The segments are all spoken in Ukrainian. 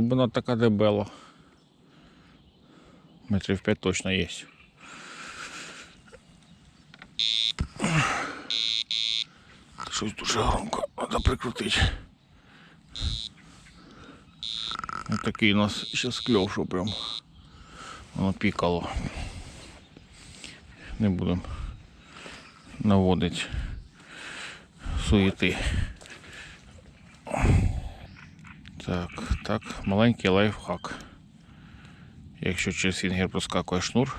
Глибина така дебела. Метрів 5 точно є. Щось дуже громко, треба прикрутити. Ось такий у нас зараз кльов, що прям воно пікало. Не будемо наводити суєти. Так, так, маленький лайфхак. Якщо через фінгер проскакує шнур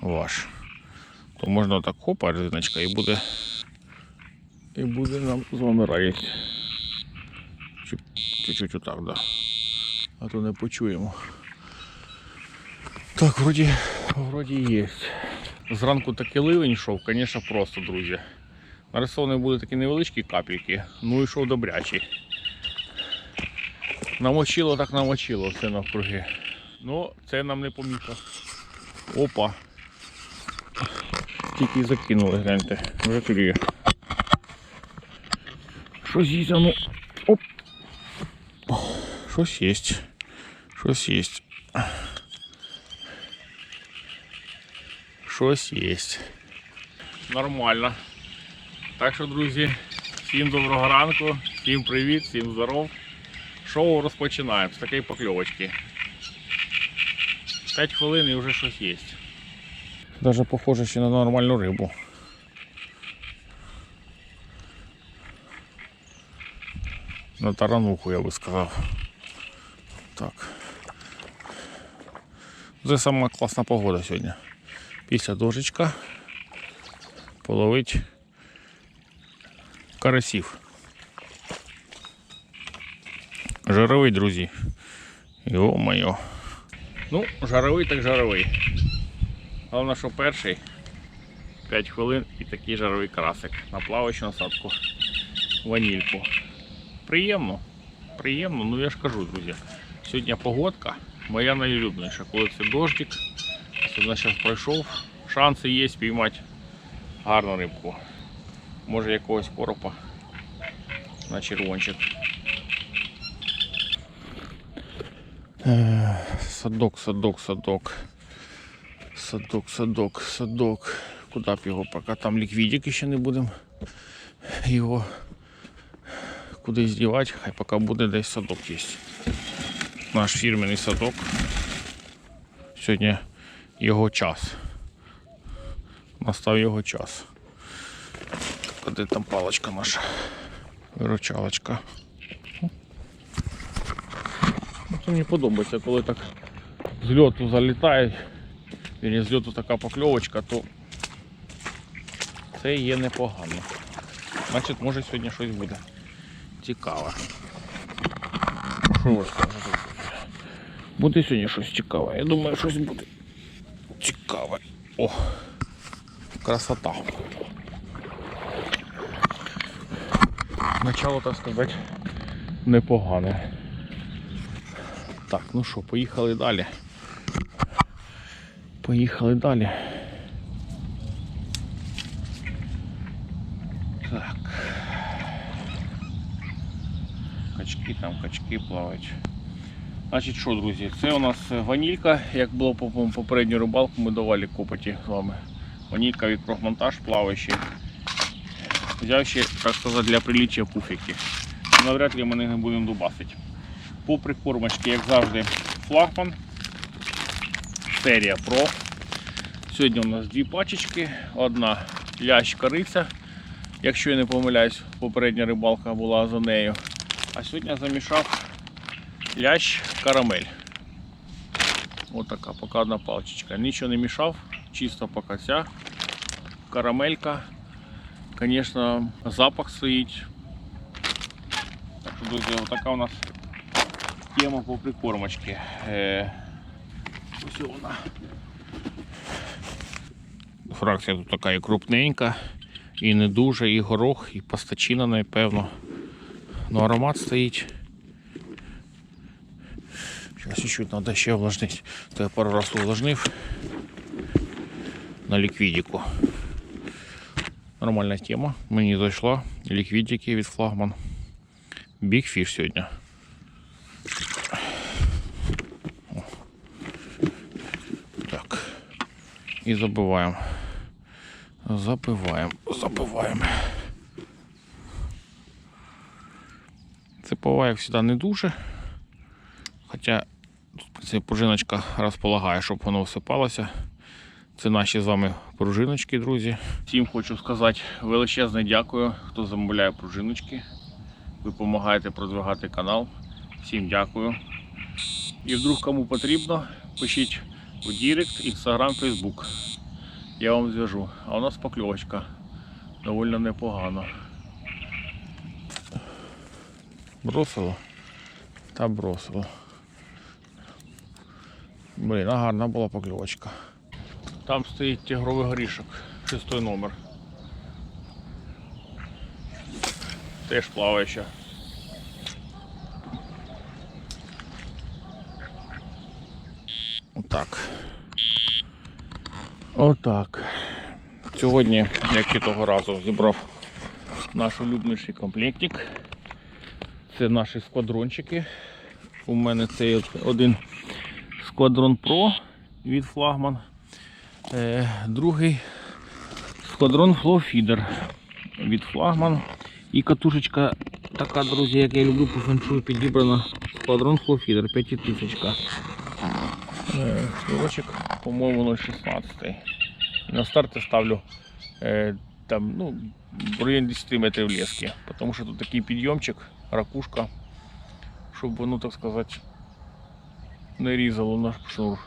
ваш, то можна так хопа резиночка і буде. І буде нам з вами. Чуть-чуть отак, да. А то не почуємо. Так, вроді, вроді є. Зранку такий ливень йшов, звісно, просто, друзі. Нарисовані були такі невеличкі капельки, ну і йшов добрячий. Намочило так намочило все навкруги. Ну, це нам не поміха. Опа. Тільки закинули, гляньте, вже клює. Щось є, ну. Оп. Щось є. Щось є. Щось є. Нормально. Так що, друзі, всім доброго ранку, всім привіт, всім здоров. Шоу розпочинаємо з такої покльовочки. 5 хвилин і вже щось є. Даже похоже ще на нормальну рибу. На тарануху, я би сказав. Так. Це сама класна погода сьогодні. Після дожичка половить карасів. Жировий, друзі. Йо-моє. Ну, жаровий так жаровий. Головне, що перший 5 хвилин і такий жаровий карасик на плаваючу насадку. Ванільку. Приємно. Приємно, ну я ж кажу, друзі. Сьогодні погодка моя найулюбленіша. Коли це дождик, сьогодні зараз пройшов. Шанси є спіймати гарну рибку. Може якогось коропа на червончик. Садок, садок, садок. Садок, садок, садок. Куди б його, поки там ліквідик ще не будемо його кудись дівати, хай поки буде десь садок є. Наш фірменний садок. Сьогодні його час. Настав його час. Де там паличка наша? Виручалочка. Це мені подобається, коли так з льоту залітають, і з льоту така покльовочка, то це є непогано. Значить, може сьогодні щось буде цікаве. Буде сьогодні щось цікаве. Я думаю, щось буде цікаве. О! Красота. Начало, так сказати, непогане. Так, ну що, поїхали далі. Поїхали далі. Так. Качки там, качки плавають. Значить що, друзі, це у нас ванілька, як було по по- попередню рибалку, ми давали копоті з вами. Ванілька від профмонтаж плаваючий. Взяв ще, так сказати, для приліччя пуфіки. Навряд ли ми не будемо дубасити. По прикормочці, як завжди, флагман. Серія Pro. Сьогодні у нас дві пачечки. Одна лящ кориця. Якщо я не помиляюсь, попередня рибалка була за нею. А сьогодні замішав лящ карамель. Ось така поки одна паличка. Нічого не мішав, чисто поки ця карамелька. Звісно, запах стоїть. Друзі, ось така у нас тема по прикормочці. Е, ось. Фракція тут така і крупненька, і не дуже, і горох, і пастачина, напевно. Ну аромат стоїть. Зараз чуть-чуть треба ще увлажнити. То я пару раз увлажнив на ліквідіку. Нормальна тема. Мені зайшла. Ліквідики від флагман. Big Fish сьогодні. Так. І забиваємо. Забиваємо, забиваємо. Цепова, як завжди, не дуже. Хоча тут ця пружиночка розполагає, щоб воно всипалося. Це наші з вами пружиночки, друзі. Всім хочу сказати величезне дякую, хто замовляє пружиночки. Ви допомагаєте продвигати канал. Всім дякую. І вдруг кому потрібно, пишіть в Директ, Інстаграм, Фейсбук. Я вам зв'яжу. А у нас покльовочка. Довольно непогано. Бросило? Та бросило. Блін, а гарна була покльовочка. Там стоїть тигровий горішок, шестой номер. Теж плаваюча. Отак. Отак. Сьогодні, як і того разу, зібрав наш улюбленіший комплектик. Це наші сквадрончики. У мене от один сквадрон Pro від флагман. Е, другий сквадрон Flow Feeder від флагман. І катушечка така, друзі, як я люблю по феншую, підібрана сквадрон Flow Feeder 5000. Е, по-моєму, 0,16. На старті ставлю е, там, ну, в районі 10 метрів лески, тому що тут такий підйомчик, ракушка, щоб воно, так сказати, не різало наш шнур.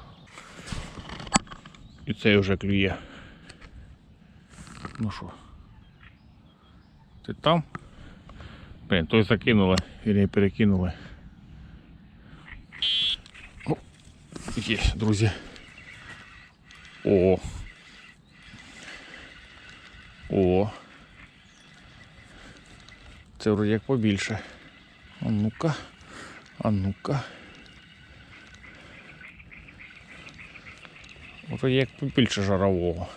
І цей вже клює. Ну що? Ти там? Блін, той закинули, і перекинули. О, Є, друзі. О. О. Це вроді як побільше. А ну-ка. А ну-ка. Вроді як побільше жарового.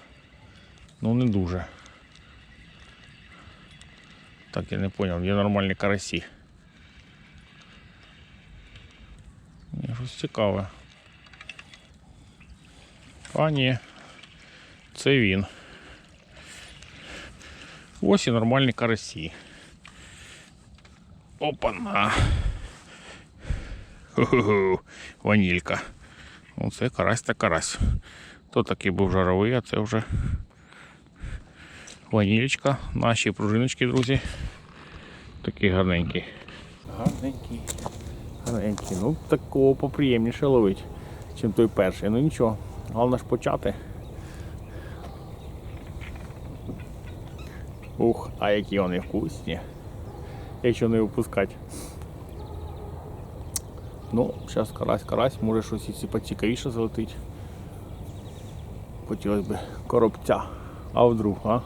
Ну не дуже. Так я не зрозумів, є нормальні карасі. Щось цікаве. А ні, це він. Ось і нормальні карасі. Опа-на. Ху-ху-ху. Ванілька. Оце карась та карась. То такий був жаровий, а це вже ванілечка. Наші пружиночки, друзі. Такий гарненький. Гарненький. Гарненький. Ну, такого поприємніше ловить, чим той перший. Ну нічого. Головне ж почати. Ух, а які вони вкусні. Якщо не випускати. Ну, зараз карась, карась, може щось поцікавіше залетить. Хотілося б коробця. А вдруг, а?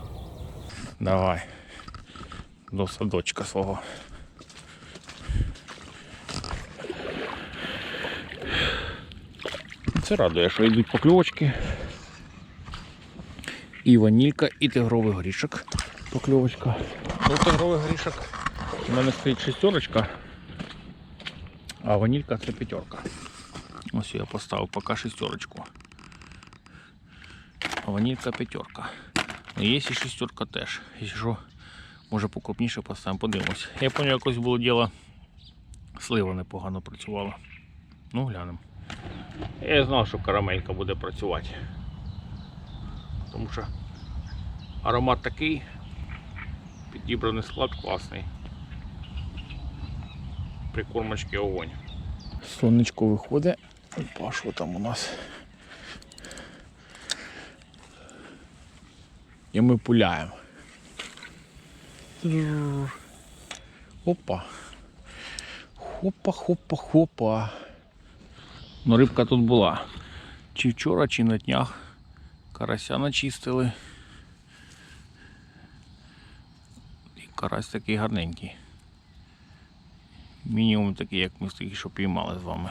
Давай. До садочка свого. Це радує, що йдуть покльовочки. І ванілька, і тигровий горішок. Покльовочка. Ну, тигровий горішок. У мене стоїть шестерочка, а ванілька це п'ятерка. Ось я поставив поки шестерочку. А ванілька п'ятерка. Ну, є і шестерка теж. Якщо що, може покрупніше поставимо, подивимось. Я пам'ятаю, якось було діло, слива непогано працювала. Ну, глянемо. Я знав, що карамелька буде працювати. Тому що аромат такий, підібраний склад класний. Прикормочки огонь. Сонечко виходить. Опа, що там у нас? І ми пуляємо. Опа. Хопа, хопа, хопа. Ну, рибка тут була. Чи вчора, чи на днях. Карася начистили. І карась такий гарненький. Мінімум такий, як ми тільки що піймали з вами.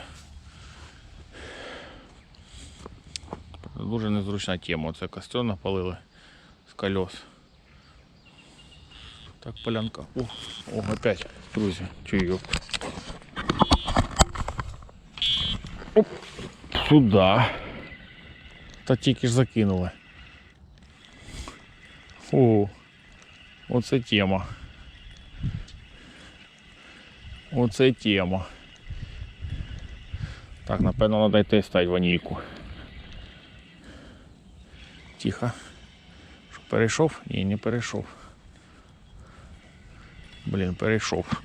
Дуже незручна тема. Це костер напалили з колес. Так, полянка. О, о, опять, друзі, чуйок. Оп, сюда. Та тільки ж закинули. О, оце тема. Оце тема. Так, напевно, треба йти стати ванільку. Тихо. Що, перейшов? Ні, не перейшов. Блін, перейшов.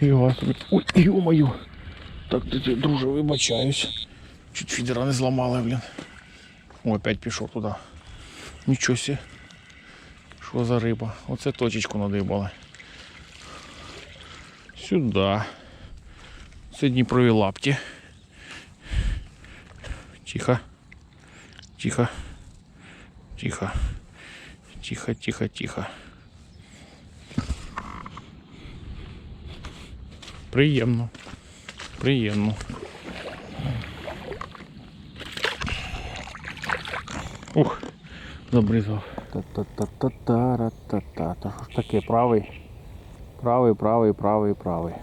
Його собі. Ой, ё-моё. Так, ти, ти, друже, вибачаюсь. Чуть фідера не зламали, блін. О, опять пішов туди. Нічого сі. Що за риба? Оце точечку надибали. Сюди. Це Дніпрові лапті. Тихо. Тихо. Тихо. Тихо, тихо, тихо. Приємно. Приємно. Ух, забризав. Та-та-та-та-та-та-та. Та що ж таке, правий? Правий, правий, правий, правий.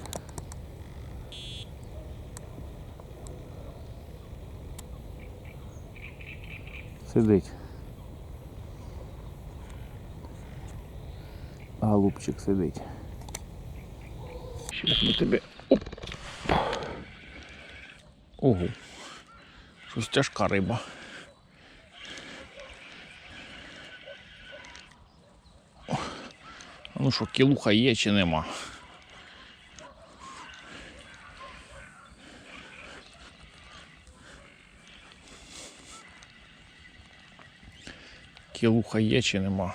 Сидить. Голубчик сидить. Щас ми тебе. Оп. Ого. Щось тяжка риба. О, а Ну що, кілуха є чи нема? Кілуха є чи нема?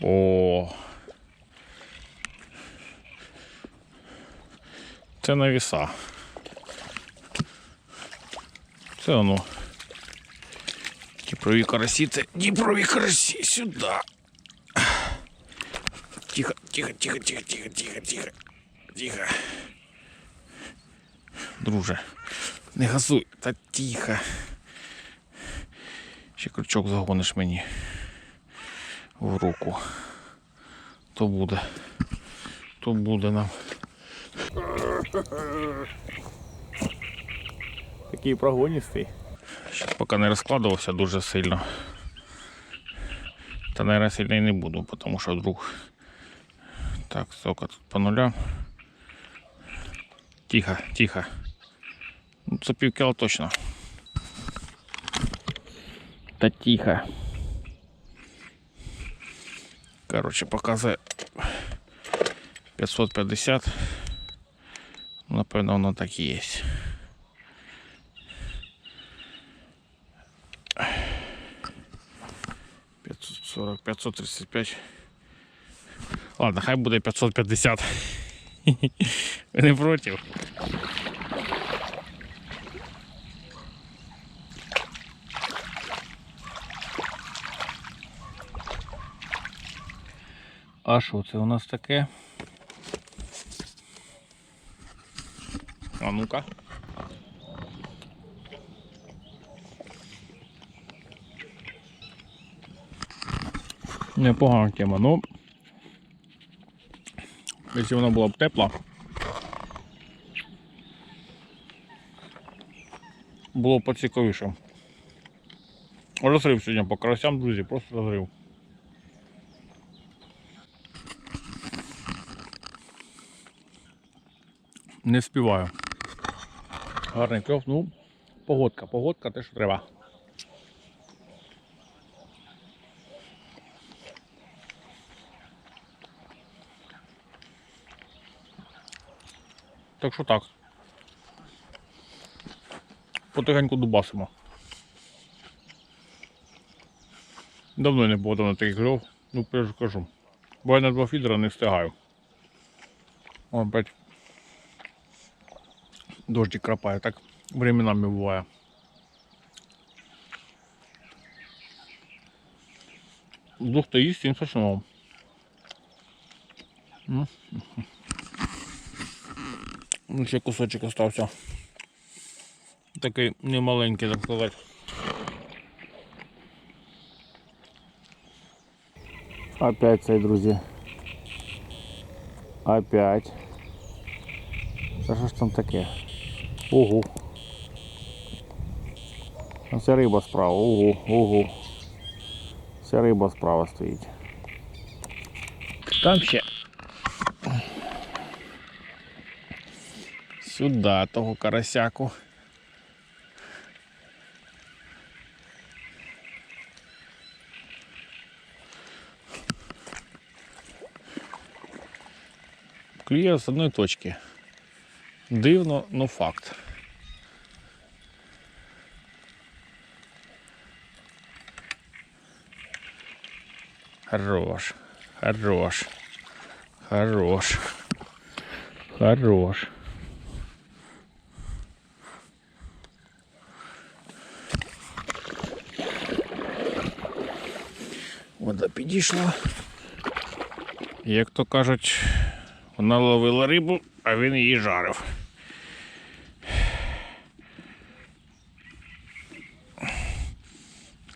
О. Це на віса. Це воно. Дніпрові карасі, це Дніпрові карасі сюди. Тихо, тихо, тихо, тихо, тихо, тихо, тихо. Тихо. Друже, не газуй, та тихо. Ще крючок загониш мені в руку. То буде. То буде нам. Такий прогоністий. Ще поки не розкладувався дуже сильно. Та наверное, сильно і не буду, тому що вдруг. Так, сока тут по нулям. Тихо, тихо. Ну, це пів точно. Та тихо. Короче, показує 550. Напевно, воно так і є. П'ятсот сорок, п'ятсот тридцять п'ять. Ладно, хай буде 550. Ви не проти? А що це у нас таке? А ну-ка. Непогана тема, ну. Якщо вона була б тепла. Було б поцікавіше. Розрив сьогодні по карасям, друзі, просто розрив. Не співаю. Гарний кльов, ну, погодка, погодка те, що треба. Так що так. Потихеньку дубасимо. Давно не було на таких кльов, ну ж кажу. Бо я на два фідера не встигаю. Опять дождик крапає, так временами буває. З двох то їсть, він смачного. М. Ну, ще кусочок остався. Такий немаленький, так сказати. Опять цей, друзі. Опять. Та що ж там таке? Ого. А Це риба справа. Ого, ого. Це риба справа стоїть. Там ще. Сюди того карасяку. Клює з одної точки. Дивно, но факт. Хорош, хорош, хорош, хорош. Вода підійшла. Як то кажуть, вона ловила рибу, а він її жарив.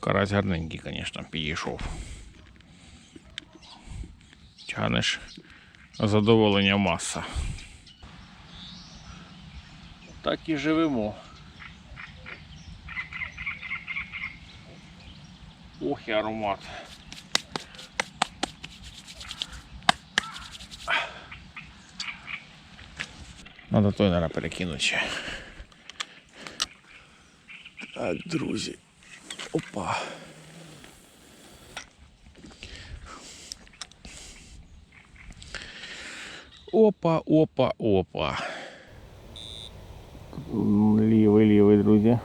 Карась гарненький, звісно, підійшов. Тянеш задоволення маса. Так і живемо. Ох і аромат. Надо той, наверное, перекинути ще. Так, друзі. Опа. Опа, опа, опа. Лівий, лівий, друзі.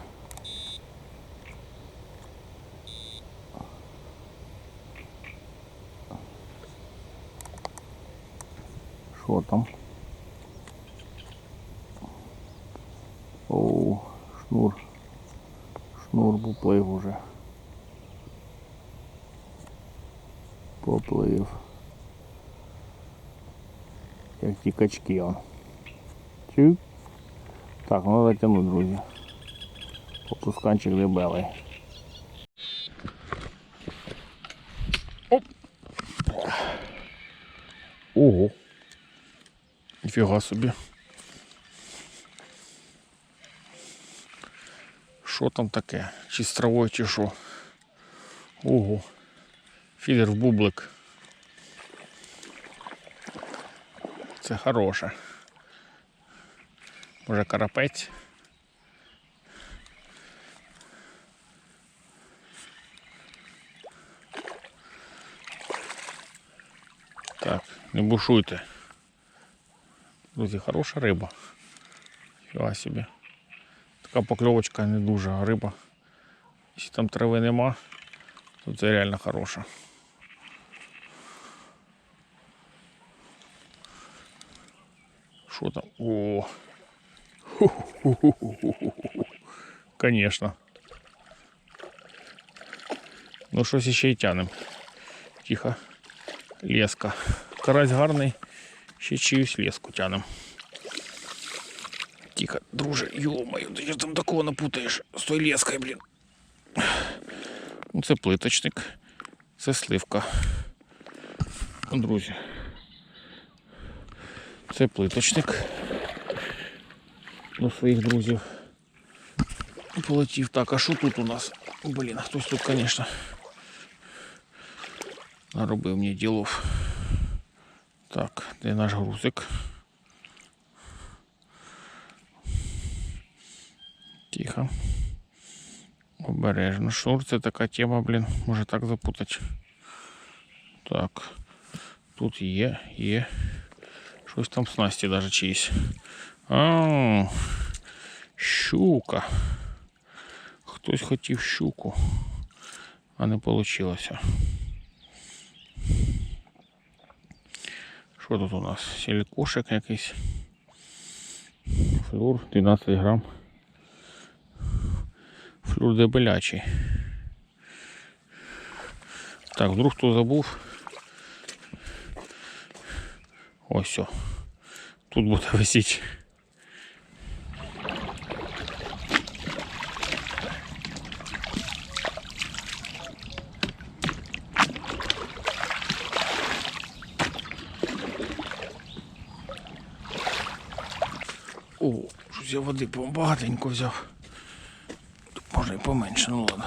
Що там? Оу, шнур. Шнур поплив уже. Поплив. Як ті качки он. Чик. Так, ну треба друзі. Попусканчик дебелий. Оп. Ого. Ніфіга собі. Що там таке? Чи з травою, чи що? Ого. Фідер в бублик. Це хороше. Може карапець. Так, не бушуйте. Друзі, хороша риба. Фіга собі. Така покльовочка не дуже, а риба. Якщо там трави нема, то це реально хороша. Що там? О! Конечно. Ну щось ще й тянем. Тихо. Леска. Карась гарний. Ще чиюсь леску тянем. Тихо, друже, ё-моё, ти ж там такого напутаєш з тою лескою, блін. Ну, це плиточник, це сливка. Ну, Друзі. Це плиточник до своїх друзів. Полетів. Так, а що тут у нас? Блін, хтось тут, звісно, наробив мені ділов. Так, де наш грузик? Тихо. Обережно. Шнур це така тема, блін, може так запутати. Так. Тут є, є. Щось там снасті даже чиїсь. А, щука. Хтось хотів щуку, а не вийшло. Що тут у нас? Сілікошик якийсь. Флюр 12 грам. Флюр дебелячий. Так, вдруг хто забув. Ось все. Тут буде висіти. О, щось я води багатенько взяв. Може і поменше, ну ладно.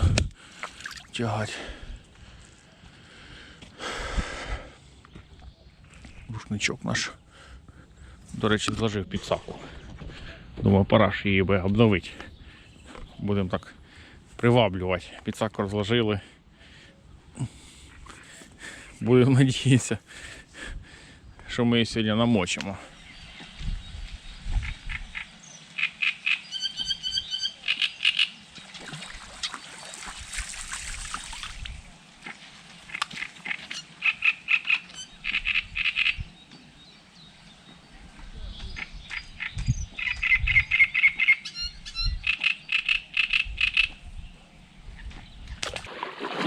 Тягать. Рушничок наш. До речі, зложив під саку. Думаю, пора ж її би обновити. Будемо так приваблювати. Підсаку розложили. Будемо надіятися, що ми її сьогодні намочимо.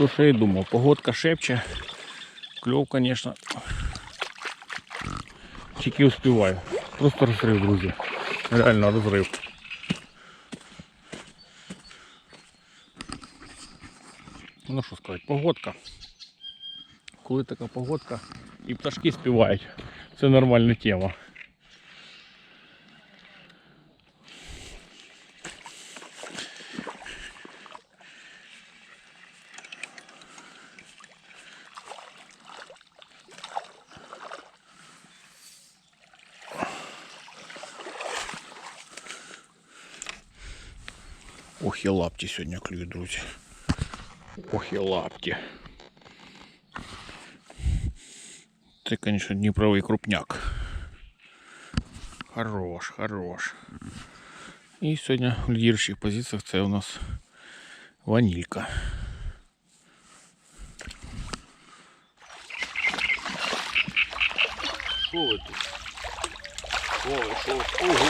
Що я й думав, погодка шепче. Кльов, звісно. Тільки успіваю. Просто розрив, друзі. Реально розрив. Ну що сказати, погодка. Коли така погодка і пташки співають, це нормальна тема. Ох і лапті сьогодні клюють, друзі. Ох і лапті. Це, звісно, Дніпровий крупняк. Хорош, хорош. І сьогодні в лідіруючих позиціях це у нас ванілька. Що ви тут? Що ви, що ви? Ого!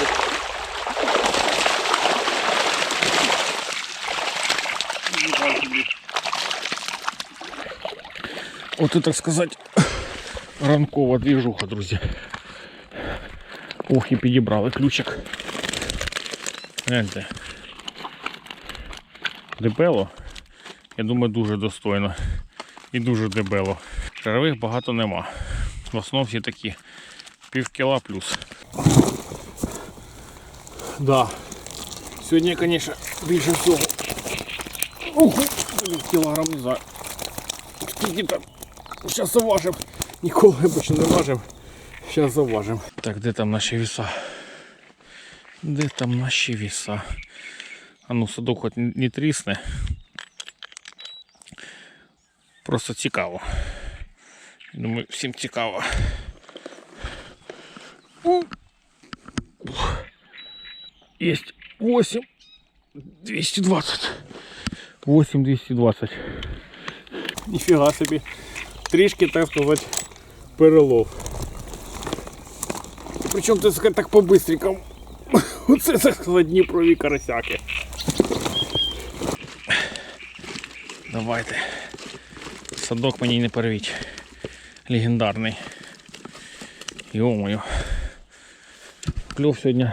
От так сказати, ранкова двіжуха, друзі. Ох, і підібрали ключик. Гляньте. Дебело. Я думаю, дуже достойно. І дуже дебело. Шарових багато нема. В основному всі такі пів кіла плюс. Да. Сьогодні, звісно, більше всього. Ого, кілограм не знаю. Скільки там? Зараз заважим. Ніколи обично не важив. Зараз заважим. Так, де там наші віса? Де там наші віса? А ну, садок хоч не не трісне. Просто цікаво. Думаю, всім цікаво. У. Есть 8 220. 8 220. Ніфіга собі. Трішки, так сказати, перелов. Причому це сказати, так по-бистренькому. Оце так сказати Дніпрові карасяки. Давайте. Садок мені не перевіть. Легендарний. Йо-моє. Кльов сьогодні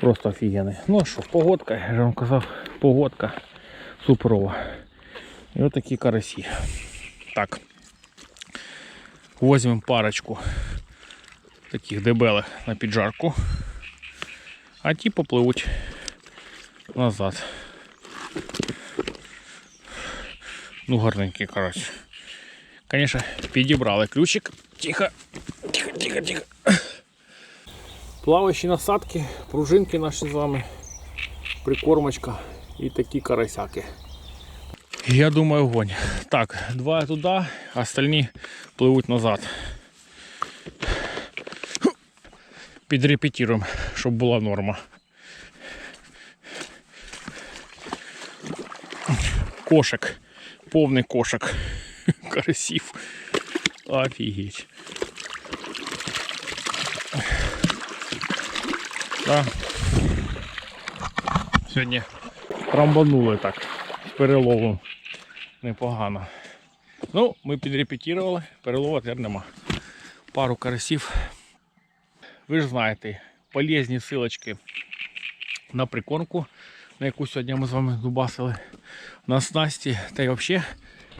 просто офігенний. Ну що, погодка, я вам казав, погодка суперова. І от такі карасі. Так. Возьмемо парочку таких дебелих на піджарку. А ті попливуть назад. Ну, гарненький карась. Звісно, підібрали ключик. Тихо, тихо, тихо, тихо. Плаваючі насадки, пружинки наші з вами, прикормочка і такі карасяки. Я думаю, огонь. Так, два туди, а остальні пливуть назад. Підрепетируємо, щоб була норма. Кошик. Повний кошик. Карасів. Офігеть. Да. Сьогодні трамбанули так. Переловом. Непогано. Ну, ми підрепетірували, перелова тепер нема. Пару карасів. Ви ж знаєте, полезні силочки на прикормку, на яку сьогодні ми з вами дубасили на снасті. Та й взагалі,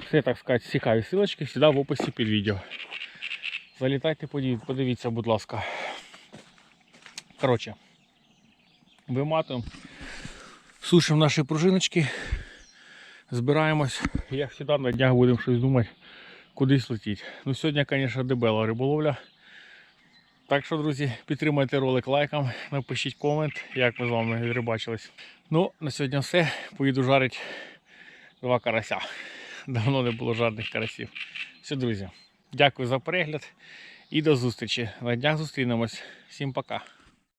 все так сказати, цікаві силочки сюди в описі під відео. Залітайте, подивіться, будь ласка. Коротше, виматуємо, сушимо наші пружиночки, збираємось. Як завжди на днях будемо щось думати, кудись летіти. Ну сьогодні, звісно, дебела риболовля. Так що, друзі, підтримайте ролик лайком, напишіть комент, як ми з вами відрибачились. Ну, на сьогодні все. Поїду жарити два карася. Давно не було жодних карасів. Все, друзі, дякую за перегляд і до зустрічі. На днях зустрінемось. Всім пока.